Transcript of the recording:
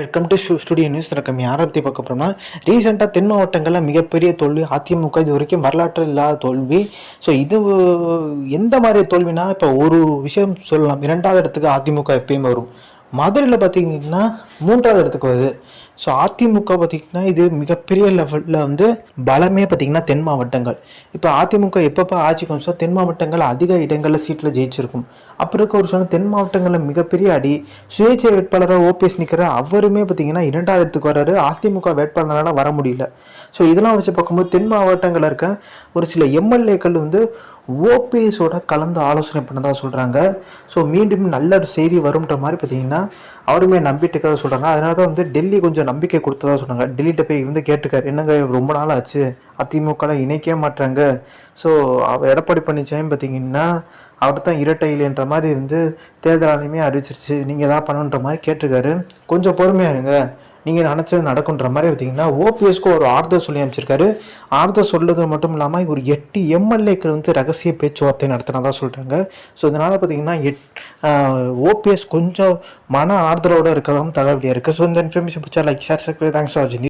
Welcome to shoe studio news ரகம் யாரை பற்றி பார்க்க போகிறோம்னா ரீசெண்டாக தென் மாவட்டங்களில் மிகப்பெரிய தோல்வி அதிமுக இது வரைக்கும் வரலாற்று இல்லாத தோல்வி. ஸோ இது எந்த மாதிரி தோல்வினா இப்போ ஒரு விஷயம் சொல்லலாம். இரண்டாவது இடத்துக்கு அதிமுக எப்பயும் வரும். மதுரையில் பார்த்தீங்கன்னா மூன்றாவது இடத்துக்கு வருது. ஸோ அதிமுக பார்த்திங்கன்னா இது மிகப்பெரிய லெவலில் வந்து பலமே பார்த்திங்கன்னா தென் மாவட்டங்கள். இப்போ அதிமுக எப்பப்போ ஆட்சி கொஞ்சம் தென் மாவட்டங்கள் அதிக இடங்களில் சீட்டில் ஜெயிச்சிருக்கும். அப்புறம் இருக்க ஒரு சொன்ன தென் மாவட்டங்களில் மிகப்பெரிய அடி சுயேட்சை வேட்பாளராக ஓபிஎஸ் நிற்கிற அவருமே பார்த்திங்கன்னா இரண்டாவது இடத்துக்கு வர்றாரு அதிமுக வேட்பாளரால் வர முடியல. ஸோ இதெல்லாம் வச்சு பார்க்கும்போது தென் மாவட்டங்களில் இருக்க ஒரு சில எம்எல்ஏக்கள் வந்து ஓபிஎஸோட கலந்து ஆலோசனை பண்ணதாக சொல்கிறாங்க ஸோ மீண்டும் நல்ல ஒரு செய்தி வரும்ன்ற மாதிரி பார்த்தீங்கன்னா அவருமே நம்பிட்டுக்காக சொல்கிறாங்க அதனால தான் வந்து டெல்லி கொஞ்சம் நம்பிக்கை கொடுத்ததா சொன்னாங்க. டெல்லிகிட்ட போய் வந்து கேட்டுக்காரு என்னங்க ரொம்ப நாள் ஆச்சு? அதிமுகலாம் இணைக்கவே மாட்டாங்க ஸோ அவர் எடப்பாடி பழனிசாமி பார்த்தீங்கன்னா அவர் தான் இரட்டையில்ன்ற மாதிரி வந்து தேர்தல் ஆணையமே அறிவிச்சிருச்சு. நீங்கள் எதாவது பண்ணணுன்ற மாதிரி கேட்டிருக்காரு. கொஞ்சம் பொறுமையாக இருங்க. நீங்கள் நினச்சது நடக்குன்ற மாதிரி பார்த்தீங்கன்னா ஓபிஎஸ்க்கு ஒரு ஆறுதல் சொல்லி அமைச்சிருக்காரு ஆறுதல் சொல்லுறது மட்டும் இல்லாமல் ஒரு எட்டு எம்எல்ஏக்கள் வந்து ரகசிய பேச்சுவார்த்தை நடத்தினதாக சொல்கிறாங்க ஸோ இதனால் பார்த்தீங்கன்னா எட் ஓபிஎஸ் கொஞ்சம் மன ஆறுதலோடு இருக்கதான் தகவல் இருக்குது ஸோ இந்த இன்ஃபர்மேஷன் பிடிச்சா like share subscribe thanks for வாட்சிங்